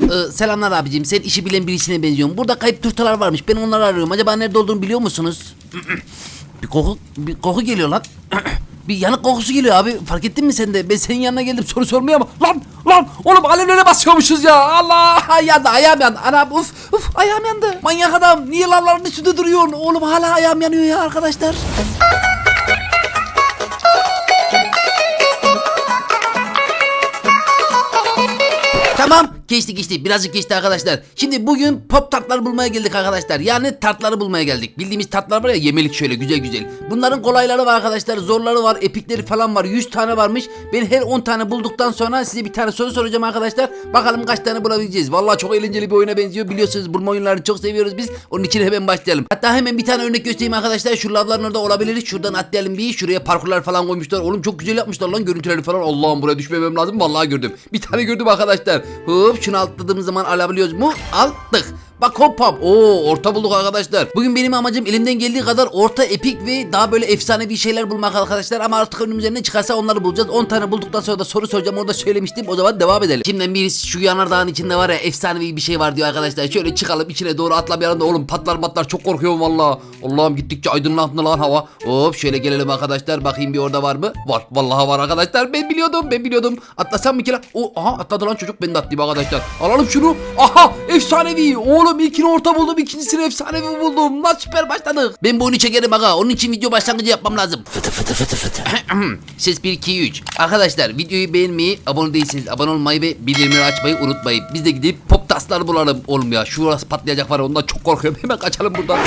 Ee, selamlar abicim. Sen işi bilen birisine benziyorsun. Burada kayıp turtalar varmış. Ben onları arıyorum. Acaba nerede olduğunu biliyor musunuz? bir koku bir koku geliyor lan. bir yanık kokusu geliyor abi. Fark ettin mi sen de? Ben senin yanına geldim soru sormaya ama lan lan oğlum alevlere basıyormuşuz ya. Allah yandı ayağım yandı. Anam uf uf ayağım yandı. Manyak adam niye lavların üstünde duruyorsun? Oğlum hala ayağım yanıyor ya arkadaşlar. Tamam geçti geçti birazcık geçti arkadaşlar. Şimdi bugün pop tartlar bulmaya geldik arkadaşlar. Yani tartları bulmaya geldik. Bildiğimiz tartlar var ya yemelik şöyle güzel güzel. Bunların kolayları var arkadaşlar. Zorları var epikleri falan var. 100 tane varmış. Ben her 10 tane bulduktan sonra size bir tane soru soracağım arkadaşlar. Bakalım kaç tane bulabileceğiz. Vallahi çok eğlenceli bir oyuna benziyor. Biliyorsunuz bulma oyunlarını çok seviyoruz biz. Onun için hemen başlayalım. Hatta hemen bir tane örnek göstereyim arkadaşlar. Şu lavların orada olabilir. Şuradan atlayalım bir. Şuraya parkurlar falan koymuşlar. Oğlum çok güzel yapmışlar lan görüntüleri falan. Allah'ım buraya düşmemem lazım. Vallahi gördüm. Bir tane gördüm arkadaşlar. Hop şunu atladığımız zaman alabiliyoruz mu? Aldık. Bak hop hop. Oo orta bulduk arkadaşlar. Bugün benim amacım elimden geldiği kadar orta epik ve daha böyle efsanevi şeyler bulmak arkadaşlar. Ama artık önümüze ne çıkarsa onları bulacağız. 10 tane bulduktan sonra da soru soracağım. Orada söylemiştim. O zaman devam edelim. Şimdiden birisi şu yanardağın içinde var ya efsanevi bir şey var diyor arkadaşlar. Şöyle çıkalım içine doğru atlamayalım da oğlum patlar patlar çok korkuyorum valla. Allah'ım gittikçe aydınlandı lan hava. Hop şöyle gelelim arkadaşlar. Bakayım bir orada var mı? Var. Vallahi var arkadaşlar. Ben biliyordum. Ben biliyordum. Atlasam bir kere. O aha atladı lan çocuk. Ben de atlayayım arkadaşlar. Alalım şunu. Aha efsanevi. Oğlum ilkini orta buldum. ikincisini efsanevi buldum. Lan süper başladık. Ben bu oyunu çekerim aga. Onun için video başlangıcı yapmam lazım. Fıtı fıtı fıtı fıtı. Ses 1 2 3. Arkadaşlar videoyu beğenmeyi, abone değilseniz abone olmayı ve bildirimleri açmayı unutmayın. Biz de gidip pop taslar bulalım oğlum ya. Şurası patlayacak var ondan çok korkuyorum. Hemen kaçalım buradan.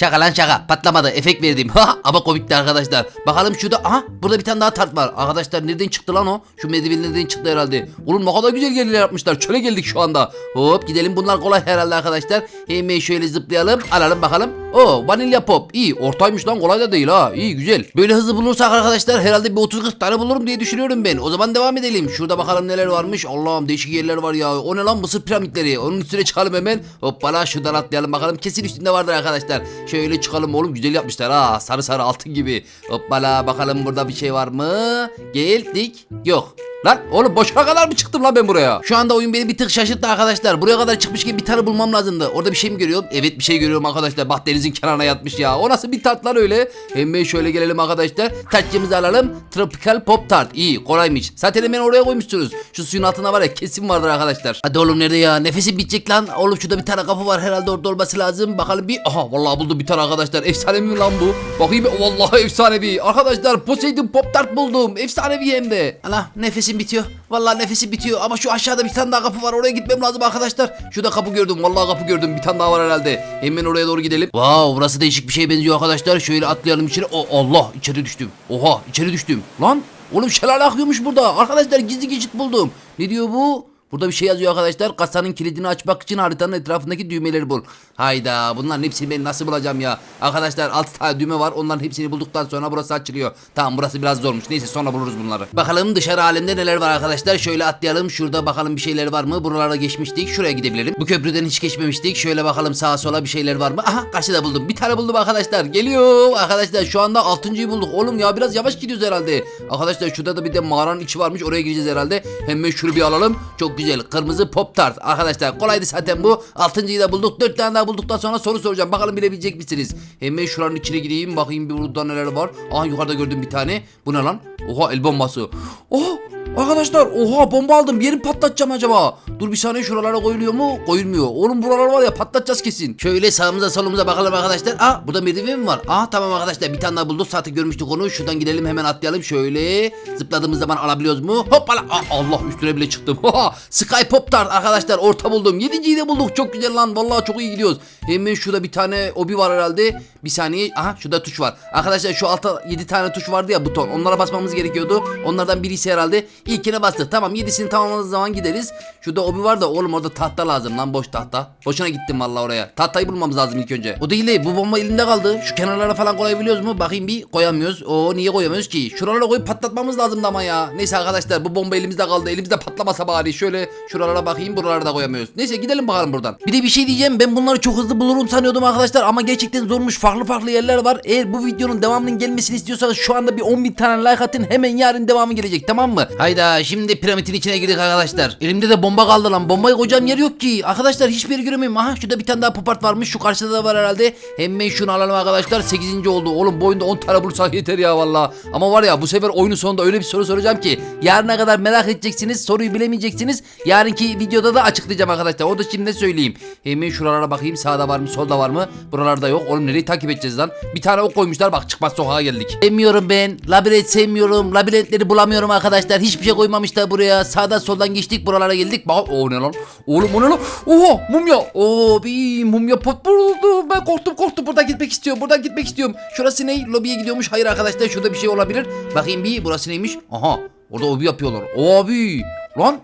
Şaka lan şaka. Patlamadı. Efekt verdim. Ama komikti arkadaşlar. Bakalım şurada aha burada bir tane daha tart var. Arkadaşlar nereden çıktı lan o? Şu merdiven nereden çıktı herhalde? Oğlum ne kadar güzel yerler yapmışlar. Çöle geldik şu anda. Hop gidelim. Bunlar kolay herhalde arkadaşlar. Hemen şöyle zıplayalım. Alalım bakalım. O vanilya pop. İyi ortaymış lan. Kolay da değil ha. İyi güzel. Böyle hızlı bulursak arkadaşlar herhalde bir 30-40 tane bulurum diye düşünüyorum ben. O zaman devam edelim. Şurada bakalım neler varmış. Allah'ım değişik yerler var ya. O ne lan? Mısır piramitleri. Onun üstüne çıkalım hemen. Hoppala şuradan atlayalım bakalım. Kesin üstünde vardır arkadaşlar Şöyle çıkalım oğlum güzel yapmışlar ha. Sarı sarı altın gibi. Hoppala bakalım burada bir şey var mı? Geldik. Yok Lan oğlum boşuna kadar mı çıktım lan ben buraya? Şu anda oyun beni bir tık şaşırttı arkadaşlar. Buraya kadar çıkmışken bir tane bulmam lazımdı. Orada bir şey mi görüyorum? Evet bir şey görüyorum arkadaşlar. Bak denizin kenarına yatmış ya. O nasıl bir tart lan öyle? Hemen şöyle gelelim arkadaşlar. Tartçımızı alalım. Tropical Pop Tart. İyi kolaymış. Zaten hemen oraya koymuşsunuz. Şu suyun altında var ya kesin vardır arkadaşlar. Hadi oğlum nerede ya? Nefesim bitecek lan. Oğlum şurada bir tane kapı var herhalde orada olması lazım. Bakalım bir. Aha vallahi buldum bir tane arkadaşlar. Efsane mi lan bu? Bakayım vallahi efsanevi. Arkadaşlar Poseidon Pop Tart buldum. Efsanevi hem de. Allah nefesim bitiyor. Vallahi nefesim bitiyor ama şu aşağıda bir tane daha kapı var. Oraya gitmem lazım arkadaşlar. Şurada kapı gördüm. Vallahi kapı gördüm. Bir tane daha var herhalde. Hemen oraya doğru gidelim. Wow burası değişik bir şey benziyor arkadaşlar. Şöyle atlayalım içeri. O Allah içeri düştüm. Oha içeri düştüm. Lan oğlum şelale akıyormuş burada. Arkadaşlar gizli geçit buldum. Ne diyor bu? Burada bir şey yazıyor arkadaşlar. Kasanın kilidini açmak için haritanın etrafındaki düğmeleri bul. Hayda bunların hepsini ben nasıl bulacağım ya? Arkadaşlar 6 tane düğme var. Onların hepsini bulduktan sonra burası açılıyor. Tamam burası biraz zormuş. Neyse sonra buluruz bunları. Bakalım dışarı alemde neler var arkadaşlar. Şöyle atlayalım. Şurada bakalım bir şeyler var mı? Buralara geçmiştik. Şuraya gidebilirim. Bu köprüden hiç geçmemiştik. Şöyle bakalım sağa sola bir şeyler var mı? Aha karşıda buldum. Bir tane buldum arkadaşlar. Geliyor. Arkadaşlar şu anda 6.yı bulduk. Oğlum ya biraz yavaş gidiyoruz herhalde. Arkadaşlar şurada da bir de mağaranın içi varmış. Oraya gireceğiz herhalde. Hemen şunu bir alalım. Çok güzel. Kırmızı pop tart. Arkadaşlar kolaydı zaten bu. 6.yı da bulduk. 4 tane daha bulduktan sonra soru soracağım. Bakalım bilebilecek misiniz? Hemen şuranın içine gireyim. Bakayım bir burada neler var. Aha yukarıda gördüm bir tane. Bu ne lan? Oha el bombası. Oh Arkadaşlar oha bomba aldım bir yeri patlatacağım acaba. Dur bir saniye şuralara koyuluyor mu? Koyulmuyor. Oğlum buralar var ya patlatacağız kesin. Şöyle sağımıza solumuza bakalım arkadaşlar. Aa burada merdiven mi var? Aa tamam arkadaşlar bir tane daha bulduk. Zaten görmüştük onu. Şuradan gidelim hemen atlayalım. Şöyle zıpladığımız zaman alabiliyoruz mu? Hoppala. Aa, Allah üstüne bile çıktım. Oha Sky Pop Tart arkadaşlar orta buldum. Yedinciyi de bulduk. Çok güzel lan. Vallahi çok iyi gidiyoruz. Hemen şurada bir tane obi var herhalde. Bir saniye. Aha şurada tuş var. Arkadaşlar şu altta 7 tane tuş vardı ya buton. Onlara basmamız gerekiyordu. Onlardan birisi herhalde. İlkine bastık. Tamam 7'sini tamamladığımız zaman gideriz. Şurada obi var da oğlum orada tahta lazım lan boş tahta. Boşuna gittim vallahi oraya. Tahtayı bulmamız lazım ilk önce. O değil de bu bomba elimde kaldı. Şu kenarlara falan koyabiliyoruz mu? Bakayım bir koyamıyoruz. Oo niye koyamıyoruz ki? Şuralara koyup patlatmamız lazımdı ama ya. Neyse arkadaşlar bu bomba elimizde kaldı. Elimizde patlamasa bari. Şöyle şuralara bakayım buralara da koyamıyoruz. Neyse gidelim bakalım buradan. Bir de bir şey diyeceğim. Ben bunları çok hızlı bulurum sanıyordum arkadaşlar ama gerçekten zormuş. Farklı farklı yerler var. Eğer bu videonun devamının gelmesini istiyorsanız şu anda bir 10 bin tane like atın. Hemen yarın devamı gelecek tamam mı? Haydi Hayda şimdi piramidin içine girdik arkadaşlar. Elimde de bomba kaldı lan. Bombayı koyacağım yer yok ki. Arkadaşlar hiçbir yere giremiyorum. Aha şurada bir tane daha popart varmış. Şu karşıda da var herhalde. Hemen şunu alalım arkadaşlar. 8. oldu. Oğlum bu oyunda 10 tane bulursak yeter ya valla. Ama var ya bu sefer oyunun sonunda öyle bir soru soracağım ki. Yarına kadar merak edeceksiniz. Soruyu bilemeyeceksiniz. Yarınki videoda da açıklayacağım arkadaşlar. O da şimdi söyleyeyim. Hemen şuralara bakayım. Sağda var mı solda var mı? Buralarda yok. Oğlum nereyi takip edeceğiz lan? Bir tane ok koymuşlar. Bak çıkmaz sokağa geldik. Sevmiyorum ben. Labirent sevmiyorum. Labirentleri bulamıyorum arkadaşlar. Hiçbir şey koymamışlar buraya. Sağdan soldan geçtik. Buralara geldik. Bak o ne lan? Oğlum o ne lan? Oha mumya. Oo bir mumya pot buldu. Ben korktum korktum. Buradan gitmek istiyorum. Buradan gitmek istiyorum. Şurası ne? Lobiye gidiyormuş. Hayır arkadaşlar şurada bir şey olabilir. Bakayım bir. Burası neymiş? Aha. Orada obi yapıyorlar. Abi. Lan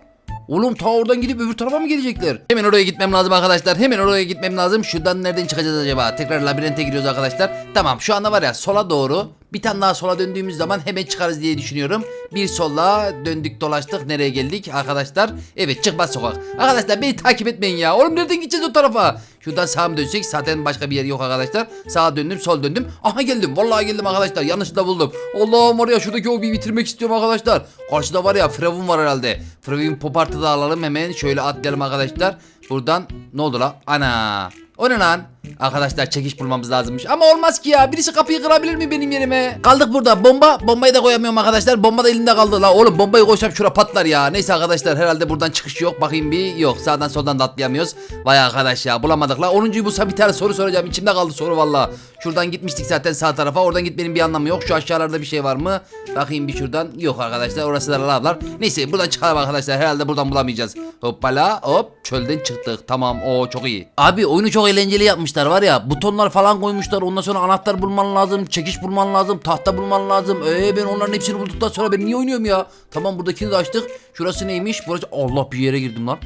Oğlum ta oradan gidip öbür tarafa mı gelecekler? Hemen oraya gitmem lazım arkadaşlar. Hemen oraya gitmem lazım. Şuradan nereden çıkacağız acaba? Tekrar labirente giriyoruz arkadaşlar. Tamam şu anda var ya sola doğru bir tane daha sola döndüğümüz zaman hemen çıkarız diye düşünüyorum. Bir sola döndük dolaştık. Nereye geldik arkadaşlar? Evet çıkmaz sokak. Arkadaşlar beni takip etmeyin ya. Oğlum nereden gideceğiz o tarafa? Şuradan sağa mı dönsek? Zaten başka bir yer yok arkadaşlar. Sağa döndüm sol döndüm. Aha geldim. Vallahi geldim arkadaşlar. Yanlışlıkla buldum. Allah'ım var ya şuradaki hobiyi bitirmek istiyorum arkadaşlar. Karşıda var ya Firavun var herhalde. Firavun popartı da alalım hemen. Şöyle atlayalım arkadaşlar. Buradan ne oldu la? Ana. O ne lan? Arkadaşlar çekiş bulmamız lazımmış. Ama olmaz ki ya. Birisi kapıyı kırabilir mi benim yerime? Kaldık burada. Bomba. Bombayı da koyamıyorum arkadaşlar. Bomba da elinde kaldı. La oğlum bombayı koysam şura patlar ya. Neyse arkadaşlar herhalde buradan çıkış yok. Bakayım bir. Yok. Sağdan soldan da atlayamıyoruz. Vay arkadaş ya. Bulamadık la. 10.yu bulsam bir tane soru soracağım. İçimde kaldı soru valla. Şuradan gitmiştik zaten sağ tarafa. Oradan gitmenin bir anlamı yok. Şu aşağılarda bir şey var mı? Bakayım bir şuradan. Yok arkadaşlar. Orası da lavlar. Neyse buradan çıkalım arkadaşlar. Herhalde buradan bulamayacağız. Hoppala. Hop. Çölden çıktık. Tamam. O çok iyi. Abi oyunu çok eğlenceli yapmışlar var ya. Butonlar falan koymuşlar. Ondan sonra anahtar bulman lazım. Çekiş bulman lazım. Tahta bulman lazım. Ee ben onların hepsini bulduktan sonra ben niye oynuyorum ya? Tamam buradakini de açtık. Şurası neymiş? Burası Allah bir yere girdim lan.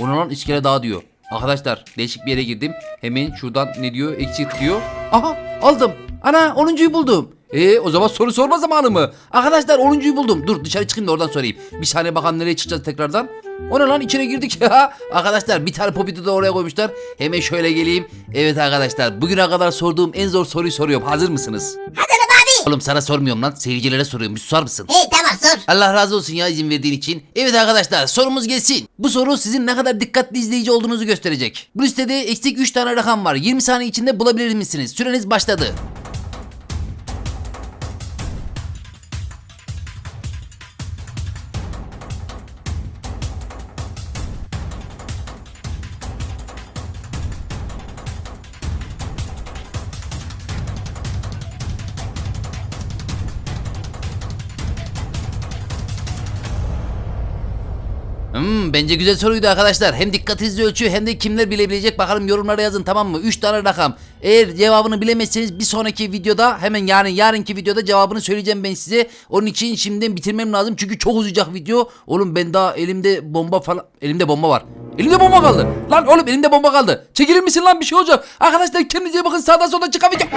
O ne lan iskele dağı diyor. Arkadaşlar değişik bir yere girdim. Hemen şuradan ne diyor? Exit diyor. Aha aldım. Ana 10.yu buldum. E o zaman soru sorma zamanı mı? Arkadaşlar 10.yu buldum. Dur dışarı çıkayım da oradan sorayım. Bir saniye bakalım nereye çıkacağız tekrardan. O ne lan içine girdik ya. Arkadaşlar bir tane popiti de oraya koymuşlar. Hemen şöyle geleyim. Evet arkadaşlar bugüne kadar sorduğum en zor soruyu soruyorum. Hazır mısınız? Hazırım abi. Oğlum sana sormuyorum lan. Seyircilere soruyorum. Bir susar mısın? Hey tamam sor. Allah razı olsun ya izin verdiğin için. Evet arkadaşlar sorumuz gelsin. Bu soru sizin ne kadar dikkatli izleyici olduğunuzu gösterecek. Bu listede eksik 3 tane rakam var. 20 saniye içinde bulabilir misiniz? Süreniz başladı. Hmm, bence güzel soruydu arkadaşlar. Hem dikkatinizi ölçüyor hem de kimler bilebilecek bakalım yorumlara yazın tamam mı? 3 tane rakam. Eğer cevabını bilemezseniz bir sonraki videoda hemen yarın yarınki videoda cevabını söyleyeceğim ben size. Onun için şimdiden bitirmem lazım çünkü çok uzayacak video. Oğlum ben daha elimde bomba falan elimde bomba var. Elimde bomba kaldı. Lan oğlum elimde bomba kaldı. Çekilir misin lan bir şey olacak. Arkadaşlar kendinize bakın sağdan soldan video.